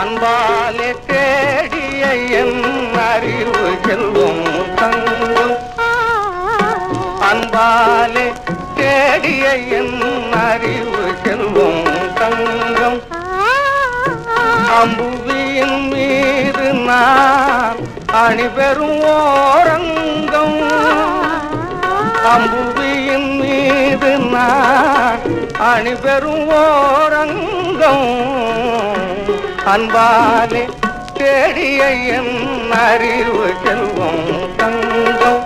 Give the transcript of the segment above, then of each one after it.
அன்பாலே தேடிய என் அறிவு செல்வம் தங்கும். அன்பாலே தேடிய என் அறிவு செல்வம் தங்கம். அம்புவியின் மீது நான் அணிபெறும் ஓரங்கம். அம்புவியின் மீது நான் அணிபெறும் ஓரங்கம். அன்பாலே தேடிய என் அறிவு செல்வம் தங்கம்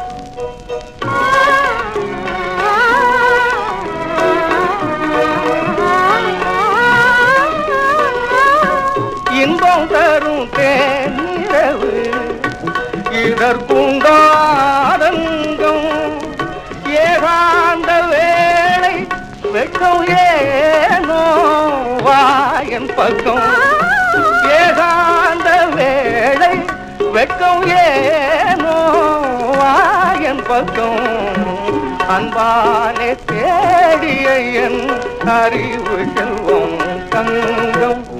இன்பம் தரும் தேனிரவு இதற்குண்டாதங்கம். ஏகாந்த வேளை வெட்கம் ஏனோ வாயன் பக்கம். வெட்கம் ஏனோ? வாயன் பக்கம். அன்பானே தேடிய என் அறிவு செல்வம் தங்கம்.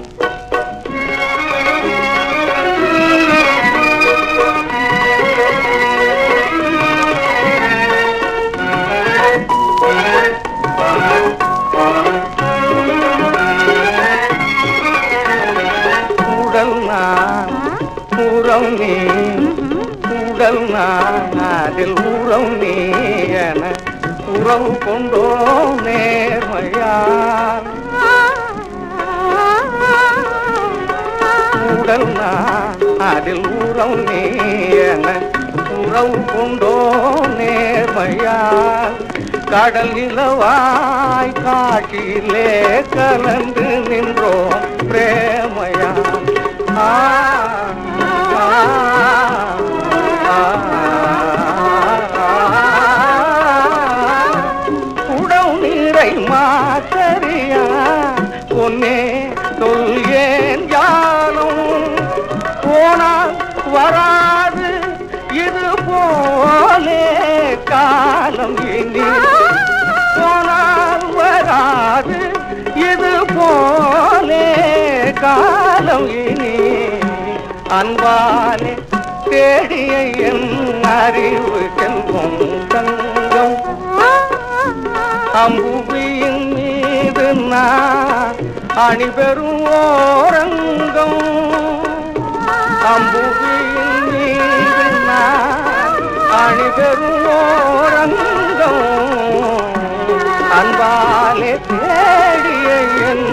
ஊரம் நீ. உடல் நான் அதில் உறம் நீ என உறவு கொண்டோ நேர்மையார் உடல் நான் அதில் உறம் நீ என உறவு கொண்டோ நேர்மையார் கடல் நிலவாய் காட்டிலே கலந்து நின்றோம் பிரேமையார் காலம் இனி அன்பானே தேடிய என் அறிவு கெல்வம் தங்கம். அம்புவியின் மீது நான் அணிபெறும் ஓரங்கம். அம்புவியின் மீது நான் அணிபெறும் ஓரங்கம். அன்பாலே தேடிய என்